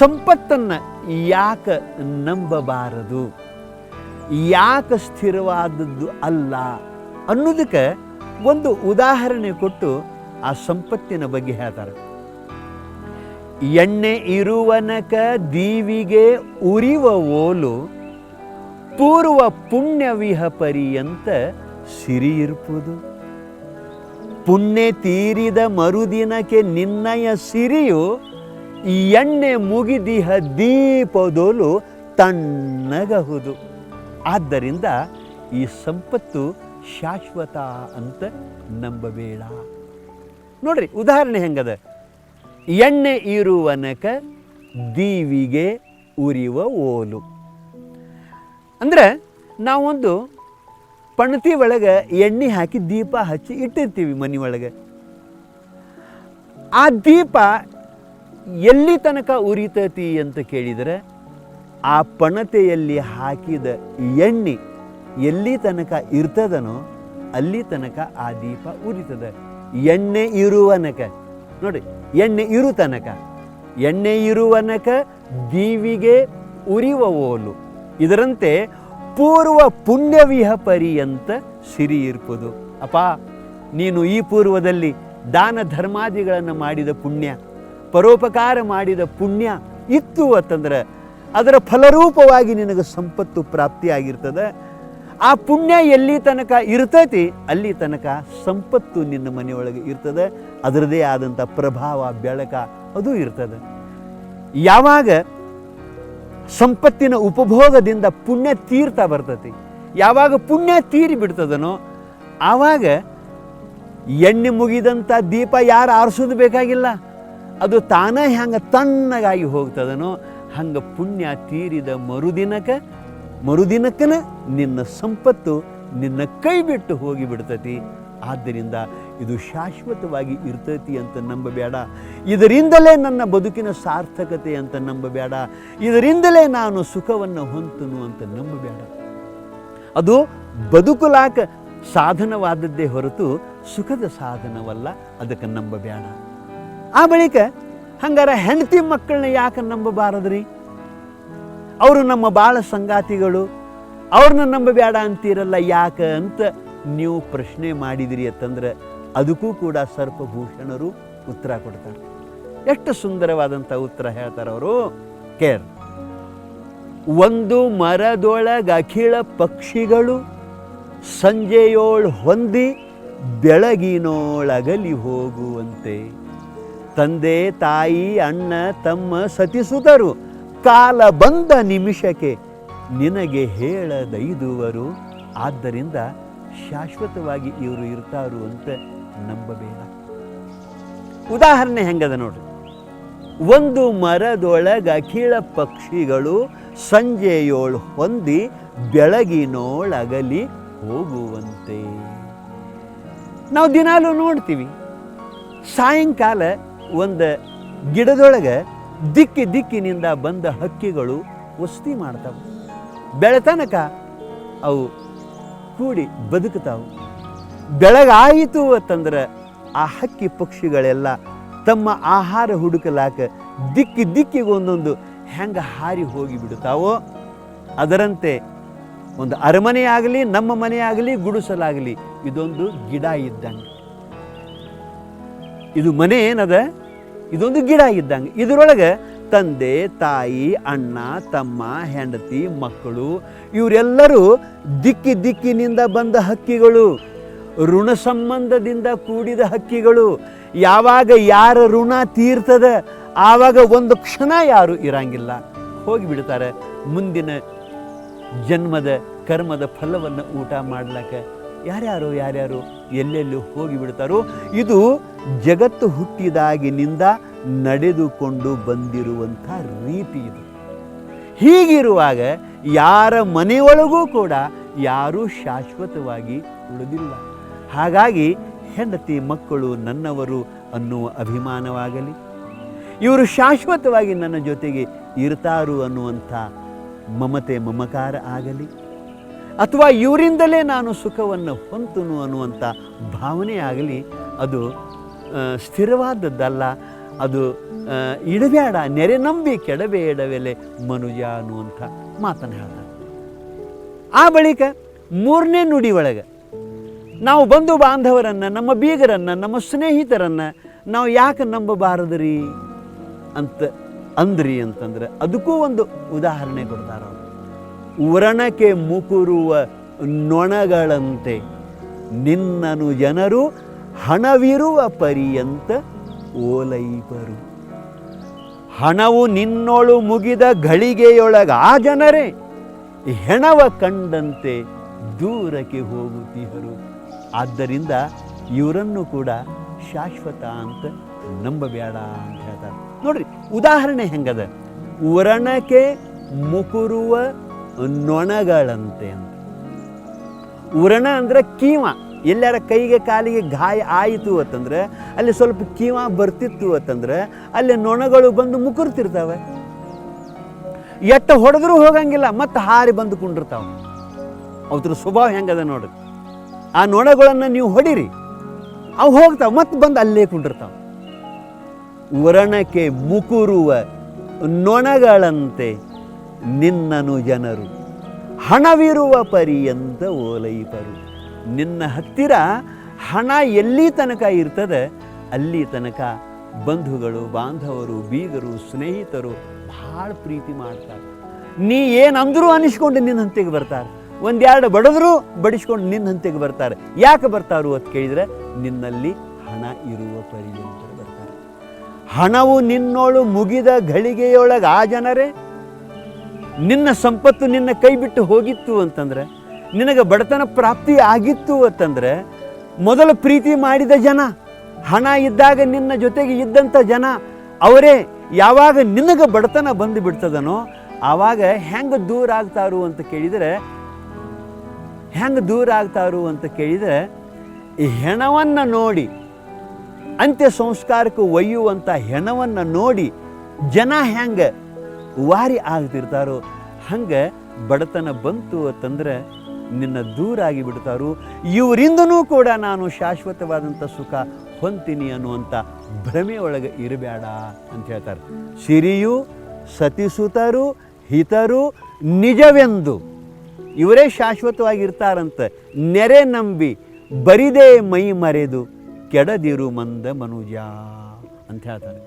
ಸಂಪತ್ತನ್ನು ಯಾಕೆ ನಂಬಬಾರದು? ಯಾಕೆ ಸ್ಥಿರವಾದದ್ದು ಅಲ್ಲ ಅನ್ನೋದಕ್ಕೆ ಒಂದು ಉದಾಹರಣೆ ಕೊಟ್ಟು ಆ ಸಂಪತ್ತಿನ ಬಗ್ಗೆ ಹೇಳ್ತಾರೆ. ಎಣ್ಣೆ ಇರುವನಕ ದೀವಿಗೆ ಉರಿವ ಓಲು ಪೂರ್ವ ಪುಣ್ಯವಿಹ ಪರ್ಯಂತ ಸಿರಿ ಇರ್ಪುದು. ಪುಣ್ಯ ತೀರಿದ ಮರುದಿನಕ್ಕೆ ನಿನ್ನಯ ಸಿರಿಯು ಎಣ್ಣೆ ಮುಗಿದಿಹ ದೀಪದೋಲು ತಣ್ಣಗಹುದು. ಆದ್ದರಿಂದ ಈ ಸಂಪತ್ತು ಶಾಶ್ವತ ಅಂತ ನಂಬಬೇಡ. ನೋಡ್ರಿ, ಉದಾಹರಣೆ ಹೆಂಗದ? ಎಣ್ಣೆ ಇರುವನಕ ದೀವಿಗೆ ಉರಿಯುವ ಓಲು. ಅಂದ್ರೆ ನಾವೊಂದು ಪಣತಿ ಒಳಗೆ ಎಣ್ಣೆ ಹಾಕಿ ದೀಪ ಹಚ್ಚಿ ಇಟ್ಟಿರ್ತೀವಿ ಮನೆ ಒಳಗೆ. ಆ ದೀಪ ಎಲ್ಲಿ ತನಕ ಉರಿತತಿ ಅಂತ ಕೇಳಿದರೆ, ಆ ಪಣತೆಯಲ್ಲಿ ಹಾಕಿದ ಎಣ್ಣೆ ಎಲ್ಲಿ ತನಕ ಇರ್ತದನೋ ಅಲ್ಲಿ ತನಕ ಆ ದೀಪ ಉರಿತದೆ. ಎಣ್ಣೆ ಇರುವನಕ ನೋಡಿ, ಎಣ್ಣೆ ಇರು ತನಕ, ಎಣ್ಣೆ ಇರುವನಕ ದೀವಿಗೆ ಉರಿವ ಓಲು. ಇದರಂತೆ ಪೂರ್ವ ಪುಣ್ಯವಿಹ ಅಂತ ಸಿರಿ ಇರ್ಬೋದು ಅಪ್ಪ, ನೀನು ಈ ಪೂರ್ವದಲ್ಲಿ ದಾನ ಧರ್ಮಾದಿಗಳನ್ನು ಮಾಡಿದ ಪುಣ್ಯ. ಪರೋಪಕಾರ ಮಾಡಿದ ಪುಣ್ಯ ಇತ್ತು ಅಂತಂದ್ರೆ ಅದರ ಫಲರೂಪವಾಗಿ ನಿನಗೆ ಸಂಪತ್ತು ಪ್ರಾಪ್ತಿಯಾಗಿರ್ತದೆ. ಆ ಪುಣ್ಯ ಎಲ್ಲಿ ತನಕ ಇರ್ತೈತಿ, ಅಲ್ಲಿ ತನಕ ಸಂಪತ್ತು ನಿನ್ನ ಮನೆಯೊಳಗೆ ಇರ್ತದೆ. ಅದರದೇ ಆದಂಥ ಪ್ರಭಾವ, ಬೆಳಕ ಅದು ಇರ್ತದೆ. ಯಾವಾಗ ಸಂಪತ್ತಿನ ಉಪಭೋಗದಿಂದ ಪುಣ್ಯ ತೀರ್ತಾ ಬರ್ತತಿ, ಯಾವಾಗ ಪುಣ್ಯ ತೀರಿ ಬಿಡ್ತದನೋ, ಆವಾಗ ಎಣ್ಣೆ ಮುಗಿದಂಥ ದೀಪ ಯಾರು ಆರಿಸೋದು ಬೇಕಾಗಿಲ್ಲ. ಅದು ತಾನೇ ಹ್ಯಾಂಗ ತಣ್ಣಗಾಗಿ ಹೋಗ್ತದನೋ, ಹಂಗೆ ಪುಣ್ಯ ತೀರಿದ ಮರುದಿನಕ ಮರುದಿನಕ್ಕನ ನಿನ್ನ ಸಂಪತ್ತು ನಿನ್ನ ಕೈ ಬಿಟ್ಟು ಹೋಗಿ ಬಿಡ್ತತಿ ಆದ್ದರಿಂದ ಇದು ಶಾಶ್ವತವಾಗಿ ಇರ್ತೈತಿ ಅಂತ ನಂಬಬೇಡ. ಇದರಿಂದಲೇ ನನ್ನ ಬದುಕಿನ ಸಾರ್ಥಕತೆ ಅಂತ ನಂಬಬೇಡ. ಇದರಿಂದಲೇ ನಾನು ಸುಖವನ್ನು ಹೊಂತನು ಅಂತ ನಂಬಬೇಡ. ಅದು ಬದುಕುಲಾಕ ಸಾಧನವಾದದ್ದೇ ಹೊರತು ಸುಖದ ಸಾಧನವಲ್ಲ, ಅದಕ್ಕೆ ನಂಬಬೇಡ. ಆ ಬಳಿಕ ಹಂಗಾರ ಹೆಂಡತಿ ಮಕ್ಕಳನ್ನ ಯಾಕೆ ನಂಬಬಾರದ್ರಿ? ಅವರು ನಮ್ಮ ಬಾಳ ಸಂಗಾತಿಗಳು, ಅವ್ರನ್ನ ನಂಬಬೇಡ ಅಂತೀರಲ್ಲ ಯಾಕೆ ಅಂತ ನೀವು ಪ್ರಶ್ನೆ ಮಾಡಿದಿರಿ ಅಂತಂದ್ರೆ ಅದಕ್ಕೂ ಕೂಡ ಸರ್ಪಭೂಷಣರು ಉತ್ತರ ಕೊಡ್ತಾರೆ. ಎಷ್ಟು ಸುಂದರವಾದಂಥ ಉತ್ತರ ಹೇಳ್ತಾರೆ ಅವರು. ಕೇರ್. ಒಂದು ಮರದೊಳಗ ಅಖಿಳ ಪಕ್ಷಿಗಳು ಸಂಜೆಯೋಳ್ ಹೊಂದಿ ಬೆಳಗಿನೋಳಗಲಿ ಹೋಗುವಂತೆ. ತಂದೆ, ತಾಯಿ, ಅಣ್ಣ, ತಮ್ಮ ಸತಿಸುತರು ಕಾಲ ಬಂದ ನಿಮಿಷಕ್ಕೆ ನಿನಗೆ ಹೇಳದೈದುವರು. ಆದ್ದರಿಂದ ಶಾಶ್ವತವಾಗಿ ಇವರು ಇರ್ತಾರು ಅಂತ ನಂಬಬೇಡ. ಉದಾಹರಣೆ ಹೆಂಗದ ನೋಡ್ರಿ. ಒಂದು ಮರದೊಳಗ ಅಖಿಳ ಪಕ್ಷಿಗಳು ಸಂಜೆಯೋಳು ಹೊಂದಿ ಬೆಳಗಿನೋಳಗಲಿ ಹೋಗುವಂತೆ. ನಾವು ದಿನಾಲೂ ನೋಡ್ತೀವಿ. ಸಾಯಂಕಾಲ ಒಂದು ಗಿಡದೊಳಗೆ ದಿಕ್ಕಿ ದಿಕ್ಕಿನಿಂದ ಬಂದ ಹಕ್ಕಿಗಳು ವಸತಿ ಮಾಡ್ತಾವೆ. ಬೆಳತನಕ ಅವು ಕೂಡಿ ಬದುಕುತ್ತಾವೆ ಬೆಳಗಾಯಿತು ಅಂತಂದ್ರೆ ಆ ಹಕ್ಕಿ ಪಕ್ಷಿಗಳೆಲ್ಲ ತಮ್ಮ ಆಹಾರ ಹುಡುಕಲಾಕ ದಿಕ್ಕಿ ದಿಕ್ಕಿಗೆ ಒಂದೊಂದು ಹೆಂಗೆ ಹಾರಿ ಹೋಗಿ ಬಿಡುತ್ತಾವೋ ಅದರಂತೆ ಒಂದು ಅರಮನೆ ಆಗಲಿ, ನಮ್ಮ ಮನೆ ಆಗಲಿ, ಗುಡಿಸಲಾಗಲಿ, ಇದೊಂದು ಗಿಡ ಇದ್ದಂಗೆ. ಇದು ಮನೆ ಏನದ? ಇದೊಂದು ಗಿಡ ಇದ್ದಂಗೆ. ಇದರೊಳಗೆ ತಂದೆ, ತಾಯಿ, ಅಣ್ಣ, ತಮ್ಮ, ಹೆಂಡತಿ, ಮಕ್ಕಳು, ಇವರೆಲ್ಲರೂ ದಿಕ್ಕಿ ದಿಕ್ಕಿನಿಂದ ಬಂದ ಹಕ್ಕಿಗಳು. ಋಣ ಸಂಬಂಧದಿಂದ ಕೂಡಿದ ಹಕ್ಕಿಗಳು. ಯಾವಾಗ ಯಾರ ಋಣ ತೀರ್ತದ, ಆವಾಗ ಒಂದು ಕ್ಷಣ ಯಾರು ಇರಂಗಿಲ್ಲ. ಹೋಗಿಬಿಡ್ತಾರೆ ಮುಂದಿನ ಜನ್ಮದ, ಕರ್ಮದ ಫಲವನ್ನು ಊಟ ಮಾಡ್ಲಿಕ್ಕೆ ಯಾರ್ಯಾರು ಯಾರ್ಯಾರು, ಎಲ್ಲೆಲ್ಲೂ ಹೋಗಿಬಿಡ್ತಾರೋ ಇದು ಜಗತ್ತು ಹುಟ್ಟಿದಾಗಿನಿಂದ ನಡೆದುಕೊಂಡು ಬಂದಿರುವಂಥ ರೀತಿ ಇದು. ಹೀಗಿರುವಾಗ ಯಾರ ಮನೆಯೊಳಗೂ ಕೂಡ ಯಾರೂ ಶಾಶ್ವತವಾಗಿ ಉಳಿದಿಲ್ಲ. ಹಾಗಾಗಿ ಹೆಂಡತಿ ಮಕ್ಕಳು ನನ್ನವರು ಅನ್ನುವ ಅಭಿಮಾನವಾಗಲಿ, ಇವರು ಶಾಶ್ವತವಾಗಿ ನನ್ನ ಜೊತೆಗೆ ಇರ್ತಾರು ಅನ್ನುವಂಥ ಮಮತೆ ಮಮಕಾರ ಆಗಲಿ, ಅಥವಾ ಇವರಿಂದಲೇ ನಾನು ಸುಖವನ್ನು ಹೊಂತನು ಅನ್ನುವಂಥ ಭಾವನೆ ಆಗಲಿ, ಅದು ಸ್ಥಿರವಾದದ್ದಲ್ಲ. ಅದು ಇಡಬೇಡ, ನೆರೆ ನಂಬಿ ಕೆಡಬೇಡವೆಲೆ ಮನುಜ ಅನ್ನುವಂಥ ಮಾತನ್ನು ಹೇಳ್ತಾರೆ. ಆ ಬಳಿಕ ಮೂರನೇ ನುಡಿ ಒಳಗೆ ನಾವು ಬಂಧು ಬಾಂಧವರನ್ನು, ನಮ್ಮ ಬೀಗರನ್ನು, ನಮ್ಮ ಸ್ನೇಹಿತರನ್ನು ನಾವು ಯಾಕೆ ನಂಬಬಾರದ್ರಿ ಅಂತ ಅಂದ್ರಿ ಅಂತಂದ್ರೆ ಅದಕ್ಕೂ ಒಂದು ಉದಾಹರಣೆ ಕೊಡ್ತಾರ ವ್ರಣಕ್ಕೆ ಮುಕುರುವ ನೊಣಗಳಂತೆ ನಿನ್ನನು ಜನರು ಹಣವಿರುವ ಪರ್ಯಂತ ಓಲೈಬರು. ಹಣವು ನಿನ್ನೊಳು ಮುಗಿದ ಘಳಿಗೆಯೊಳಗ ಆ ಜನರೇ ಹೆಣವ ಕಂಡಂತೆ ದೂರಕ್ಕೆ ಹೋಗುತ್ತಿಹರು ಆದ್ದರಿಂದ ಇವರನ್ನು ಕೂಡ ಶಾಶ್ವತ ಅಂತ ನಂಬಬೇಡ ಅಂತ ಹೇಳ್ತಾರೆ. ನೋಡ್ರಿ, ಉದಾಹರಣೆ ಹೆಂಗದ? ಉರಣಕ್ಕೆ ಮುಕುರುವ ನೊಣಗಳಂತೆ ಅಂತ. ಉರಣ ಅಂದ್ರೆ ಕೀವ ಎಲ್ಲಾರ ಕೈಗೆ ಕಾಲಿಗೆ ಗಾಯ ಆಯಿತು ಅಂತಂದ್ರೆ, ಅಲ್ಲಿ ಸ್ವಲ್ಪ ಕೀವ ಬರ್ತಿತ್ತು ಅಂತಂದ್ರೆ, ಅಲ್ಲಿ ನೊಣಗಳು ಬಂದು ಮುಕುರ್ತಿರ್ತಾವೆ. ಎಟ್ಟ ಹೊಡೆದ್ರೂ ಹೋಗಂಗಿಲ್ಲ, ಮತ್ತೆ ಹಾರಿ ಬಂದು ಕುಂಡಿರ್ತಾವೆ. ಅವ್ರ ಸ್ವಭಾವ ಹೆಂಗದ ನೋಡ್ರಿ ಆ ನೊಣಗಳನ್ನು ನೀವು ಹೊಡಿರಿ, ಅವು ಹೋಗ್ತಾವೆ, ಮತ್ತೆ ಬಂದು ಅಲ್ಲೇ ಕುಂಡಿರ್ತಾವೆ. ವರಣಕ್ಕೆ ಮುಕುರುವ ನೊಣಗಳಂತೆ ನಿನ್ನನು ಜನರು, ಹಣವಿರುವ ಪರಿಯಂತ ಓಲೈಪರು ನಿನ್ನ ಹತ್ತಿರ ಹಣ ಎಲ್ಲಿ ತನಕ ಇರ್ತದೆ, ಅಲ್ಲಿ ತನಕ ಬಂಧುಗಳು, ಬಾಂಧವರು, ಬೀಗರು, ಸ್ನೇಹಿತರು ಭಾಳ ಪ್ರೀತಿ ಮಾಡ್ತಾರೆ. ನೀ ಏನಂದರೂ ಅನಿಸ್ಕೊಂಡು ನಿನ್ನ ಹಂತೆಗೆ ಬರ್ತಾರೆ. ಒಂದೆರಡು ಬಡದ್ರು ಬಡಿಸ್ಕೊಂಡು ನಿನ್ನ ಹಂತೆಗೆ ಬರ್ತಾರೆ. ಯಾಕೆ ಬರ್ತಾರು ಅಂತ ಕೇಳಿದರೆ, ನಿನ್ನಲ್ಲಿ ಹಣ ಇರುವ ಪರ್ಯಂತ ಬರ್ತಾರೆ. ಹಣವು ನಿನ್ನೋಳು ಮುಗಿದ ಘಳಿಗೆಯೊಳಗೆ ಆ ಜನರೇ. ನಿನ್ನ ಸಂಪತ್ತು ನಿನ್ನ ಕೈ ಬಿಟ್ಟು ಹೋಗಿತ್ತು ಅಂತಂದ್ರೆ ನಿನಗೆ ಬಡತನ ಪ್ರಾಪ್ತಿ ಆಗಿತ್ತು ಅಂತಂದ್ರೆ ಮೊದಲು ಪ್ರೀತಿ ಮಾಡಿದ ಜನ, ಹಣ ಇದ್ದಾಗ ನಿನ್ನ ಜೊತೆಗೆ ಇದ್ದಂಥ ಜನ, ಅವರೇ ಯಾವಾಗ ನಿನಗೆ ಬಡತನ ಬಂದು ಬಿಡ್ತದನೋ ಆವಾಗ ಹೆಂಗೆ ದೂರ ಆಗ್ತಾರು ಅಂತ ಕೇಳಿದರೆ, ಹೆಂಗೆ ದೂರ ಆಗ್ತಾರು ಅಂತ ಕೇಳಿದರೆ, ಈ ಹೆಣವನ್ನು ನೋಡಿ ಅಂತ್ಯ ಸಂಸ್ಕಾರಕ್ಕೆ ಒಯ್ಯುವಂಥ ಹೆಣವನ್ನು ನೋಡಿ ಜನ ಹೆಂಗೆ ವಾರಿ ಆಗ್ತಿರ್ತಾರೋ, ಹಂಗೆ ಬಡತನ ಬಂತು ಅಂತಂದ್ರೆ ನಿನ್ನ ದೂರ ಆಗಿ ಬಿಡ್ತಾರು ಇವರಿಂದನೂ ಕೂಡ ನಾನು ಶಾಶ್ವತವಾದಂಥ ಸುಖ ಹೊಂತೀನಿ ಅನ್ನುವಂಥ ಭ್ರಮೆ ಒಳಗೆ ಇರಬೇಡ ಅಂತ ಹೇಳ್ತಾರೆ. ಸಿರಿಯು, ಸತಿಸುತರು, ಹಿತರು, ನಿಜವೆಂದು ಇವರೇ ಶಾಶ್ವತವಾಗಿರ್ತಾರಂತೆ. ನೆರೆ ನಂಬಿ ಬರಿದೇ ಮೈ ಮರೆದು ಕೆಡದಿರು ಮಂದ ಮನುಜ ಅಂತ ಹೇಳ್ತಾರೆ.